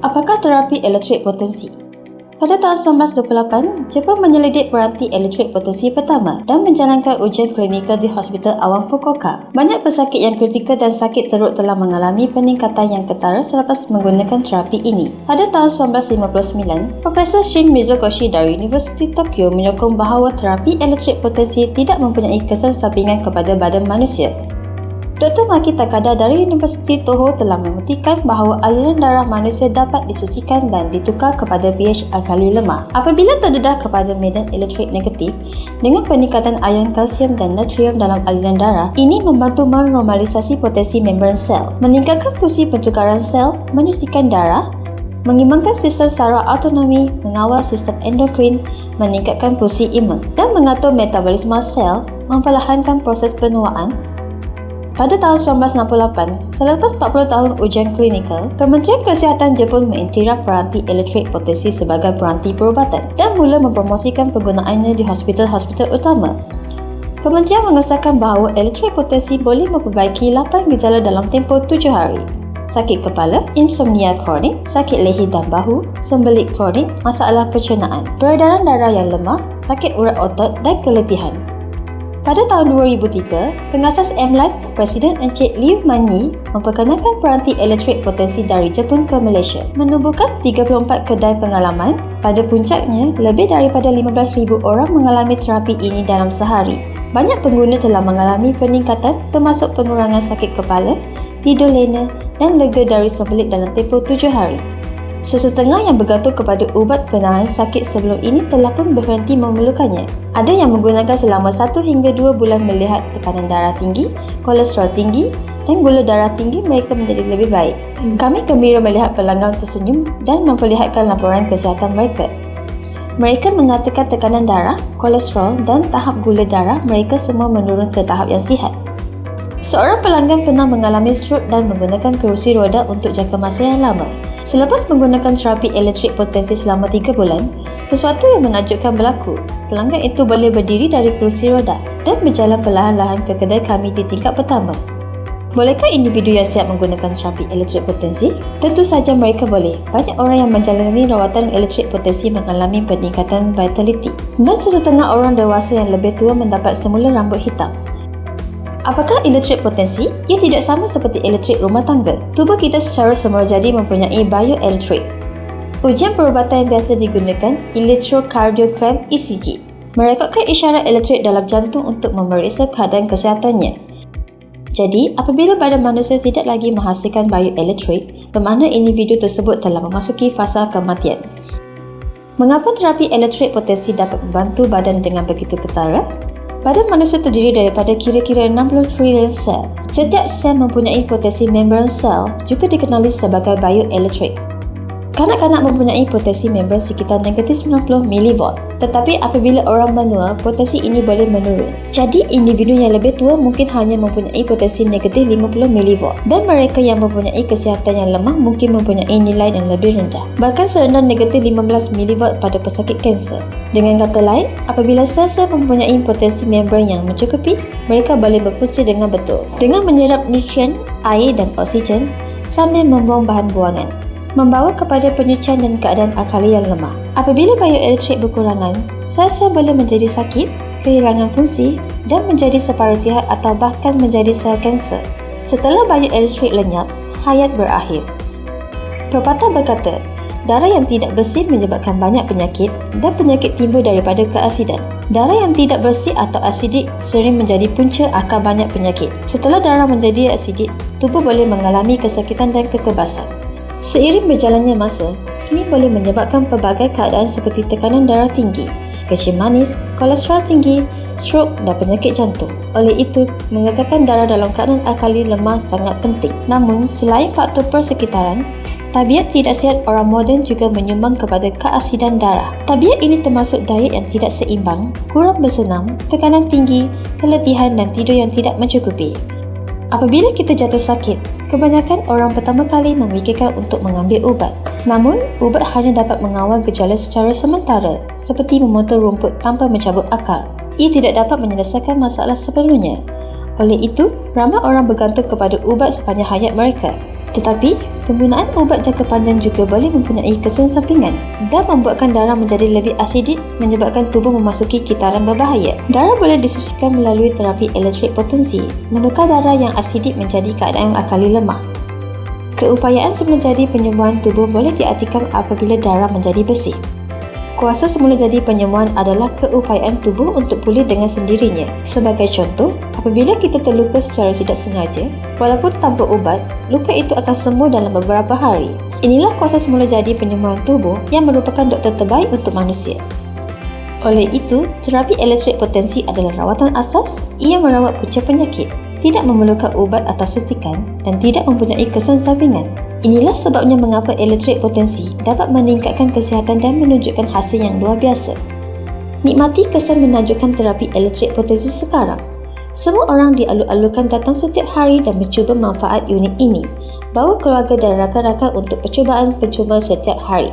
Apakah terapi elektrik potensi? Pada tahun 1928, Jepun menyelidik peranti elektrik potensi pertama dan menjalankan ujian klinikal di Hospital Awam Fukuoka. Banyak pesakit yang kritikal dan sakit teruk telah mengalami peningkatan yang ketara selepas menggunakan terapi ini. Pada tahun 1959, Profesor Shin Mizokoshi dari Universiti Tokyo menyokong bahawa terapi elektrik potensi tidak mempunyai kesan sampingan kepada badan manusia. Dr. Maki Takada dari Universiti Toho telah membuktikan bahawa aliran darah manusia dapat disucikan dan ditukar kepada pH alkali lemah. Apabila terdedah kepada medan elektrik negatif dengan peningkatan ion kalsium dan natrium dalam aliran darah, ini membantu menormalisasi potensi membran sel, meningkatkan fungsi pertukaran sel, menyucikan darah, mengimbangkan sistem saraf autonomi, mengawal sistem endokrin, meningkatkan fungsi imun dan mengatur metabolisme sel, memperlahankan proses penuaan, pada tahun 1968, selepas 40 tahun ujian klinikal, Kementerian Kesihatan Jepun mengiktiraf peranti elektrik potensi sebagai peranti perubatan dan mula mempromosikan penggunaannya di hospital-hospital utama. Kementerian mengesahkan bahawa elektrik potensi boleh memperbaiki 8 gejala dalam tempoh 7 hari. Sakit kepala, insomnia kronik, sakit leher dan bahu, sembelit kronik, masalah pencernaan, peredaran darah yang lemah, sakit urat otot dan keletihan. Pada tahun 2003, pengasas M-Life, Presiden Encik Liu Manyi memperkenalkan peranti elektrik potensi dari Jepun ke Malaysia, menubuhkan 34 kedai pengalaman. Pada puncaknya, lebih daripada 15,000 orang mengalami terapi ini dalam sehari. Banyak pengguna telah mengalami peningkatan termasuk pengurangan sakit kepala, tidur lena dan lega dari sembelit dalam tempoh 7 hari. Sesetengah yang bergantung kepada ubat penahan sakit sebelum ini telah pun berhenti memerlukannya. Ada yang menggunakan selama 1 hingga 2 bulan melihat tekanan darah tinggi, kolesterol tinggi dan gula darah tinggi mereka menjadi lebih baik. Kami gembira melihat pelanggan tersenyum dan memperlihatkan laporan kesihatan mereka. Mereka mengatakan tekanan darah, kolesterol dan tahap gula darah mereka semua menurun ke tahap yang sihat. Seorang pelanggan pernah mengalami stroke dan menggunakan kerusi roda untuk jangka masa yang lama. Selepas menggunakan terapi elektrik potensi selama 3 bulan, sesuatu yang menakjubkan berlaku. Pelanggan itu boleh berdiri dari kerusi roda dan berjalan perlahan-lahan ke kedai kami di tingkat pertama. Bolehkah individu yang siap menggunakan terapi elektrik potensi? Tentu saja mereka boleh. Banyak orang yang menjalani rawatan elektrik potensi mengalami peningkatan vitality. Dan sesetengah orang dewasa yang lebih tua mendapat semula rambut hitam. Apakah elektrik potensi? Ia tidak sama seperti elektrik rumah tangga. Tubuh kita secara semula jadi mempunyai bioelektrik. Ujian perubatan yang biasa digunakan electrocardiogram ECG merekodkan isyarat elektrik dalam jantung untuk memeriksa keadaan kesihatannya. Jadi, apabila badan manusia tidak lagi menghasilkan bioelektrik, bermakna individu tersebut telah memasuki fasa kematian. Mengapa terapi elektrik potensi dapat membantu badan dengan begitu ketara? Badan manusia terdiri daripada kira-kira 60 trilion sel. Setiap sel mempunyai potensi membran sel juga dikenali sebagai bioelektrik. Kanak-kanak mempunyai potensi membran sekitar negatif 90 mV. Tetapi apabila orang menua, potensi ini boleh menurun. Jadi, individu yang lebih tua mungkin hanya mempunyai potensi negatif 50 mV. Dan mereka yang mempunyai kesihatan yang lemah mungkin mempunyai nilai yang lebih rendah. Bahkan serendah negatif 15 mV pada pesakit kanser. Dengan kata lain, apabila sel-sel mempunyai potensi membran yang mencukupi, mereka boleh berfungsi dengan betul. Dengan menyerap nutrien, air dan oksigen sambil membuang bahan buangan membawa kepada penyucian dan keadaan akali yang lemah. Apabila bioelektrik berkurangan, sel-sel boleh menjadi sakit, kehilangan fungsi dan menjadi separuh sihat atau bahkan menjadi sel kanser. Setelah bioelektrik lenyap, hayat berakhir. Pepatah berkata, darah yang tidak bersih menyebabkan banyak penyakit dan penyakit timbul daripada keasidan. Darah yang tidak bersih atau asidik sering menjadi punca akar banyak penyakit. Setelah darah menjadi asidik, tubuh boleh mengalami kesakitan dan kekebasan. Seiring berjalannya masa, ini boleh menyebabkan pelbagai keadaan seperti tekanan darah tinggi, kecil manis, kolesterol tinggi, stroke dan penyakit jantung. Oleh itu, mengekalkan darah dalam keadaan alkali lemah sangat penting. Namun, selain faktor persekitaran, Tabiat tidak sihat orang moden juga menyumbang kepada keasidan darah. Tabiat ini termasuk diet yang tidak seimbang, kurang bersenam, tekanan tinggi, keletihan dan tidur yang tidak mencukupi. Apabila kita jatuh sakit, kebanyakan orang pertama kali memikirkan untuk mengambil ubat. Namun, ubat hanya dapat mengawal gejala secara sementara seperti memotong rumput tanpa mencabut akar. Ia tidak dapat menyelesaikan masalah sepenuhnya. Oleh itu, ramai orang bergantung kepada ubat sepanjang hayat mereka. Tetapi, penggunaan ubat jangka panjang juga boleh mempunyai kesan sampingan dan membuatkan darah menjadi lebih asidik menyebabkan tubuh memasuki kitaran berbahaya. Darah boleh disucikan melalui terapi elektrik potensi, menukar darah yang asidik menjadi keadaan akali lemah. Keupayaan semula jadi penyembuhan tubuh boleh diartikan apabila darah menjadi bersih. Kuasa semula jadi penyembuhan adalah keupayaan tubuh untuk pulih dengan sendirinya. Sebagai contoh, apabila kita terluka secara tidak sengaja, walaupun tanpa ubat, luka itu akan sembuh dalam beberapa hari. Inilah kuasa semula jadi penyembuhan tubuh yang merupakan doktor terbaik untuk manusia. Oleh itu, terapi elektrik potensi adalah rawatan asas ia merawat punca penyakit, tidak memerlukan ubat atau suntikan dan tidak mempunyai kesan sampingan. Inilah sebabnya mengapa elektrik potensi dapat meningkatkan kesihatan dan menunjukkan hasil yang luar biasa. Nikmati kesan menajukkan terapi elektrik potensi sekarang. Semua orang dialu-alukan datang setiap hari dan mencuba manfaat unit ini. Bawa keluarga dan rakan-rakan untuk percubaan percuma setiap hari.